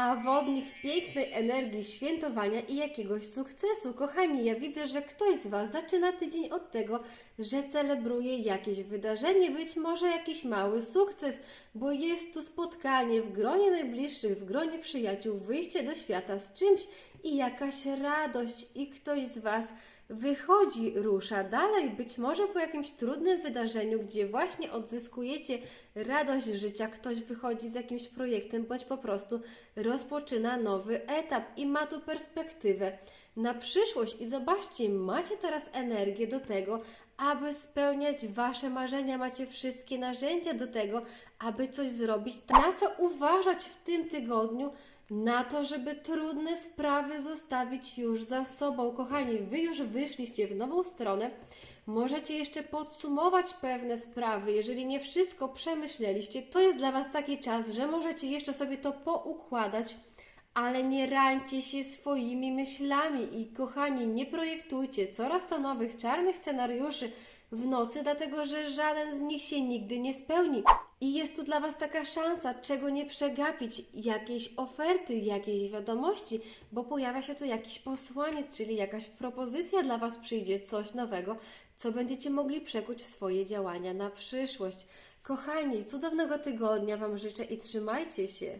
a wodnik pięknej energii świętowania i jakiegoś sukcesu. Kochani, ja widzę, że ktoś z Was zaczyna tydzień od tego, że celebruje jakieś wydarzenie, być może jakiś mały sukces, bo jest tu spotkanie w gronie najbliższych, w gronie przyjaciół, wyjście do świata z czymś i jakaś radość i ktoś z Was wychodzi, rusza dalej, być może po jakimś trudnym wydarzeniu, gdzie właśnie odzyskujecie radość życia, ktoś wychodzi z jakimś projektem, bądź po prostu rozpoczyna nowy etap i ma tu perspektywę na przyszłość. I zobaczcie, macie teraz energię do tego, aby spełniać Wasze marzenia, macie wszystkie narzędzia do tego, aby coś zrobić. Na co uważać w tym tygodniu? Na to, żeby trudne sprawy zostawić już za sobą. Kochani, Wy już wyszliście w nową stronę. Możecie jeszcze podsumować pewne sprawy. Jeżeli nie wszystko przemyśleliście, to jest dla Was taki czas, że możecie jeszcze sobie to poukładać, ale nie rańcie się swoimi myślami i kochani, nie projektujcie coraz to nowych czarnych scenariuszy w nocy, dlatego że żaden z nich się nigdy nie spełni. I jest tu dla Was taka szansa, czego nie przegapić, jakiejś oferty, jakiejś wiadomości, bo pojawia się tu jakiś posłaniec, czyli jakaś propozycja dla Was przyjdzie, coś nowego, co będziecie mogli przekuć w swoje działania na przyszłość. Kochani, cudownego tygodnia Wam życzę i trzymajcie się.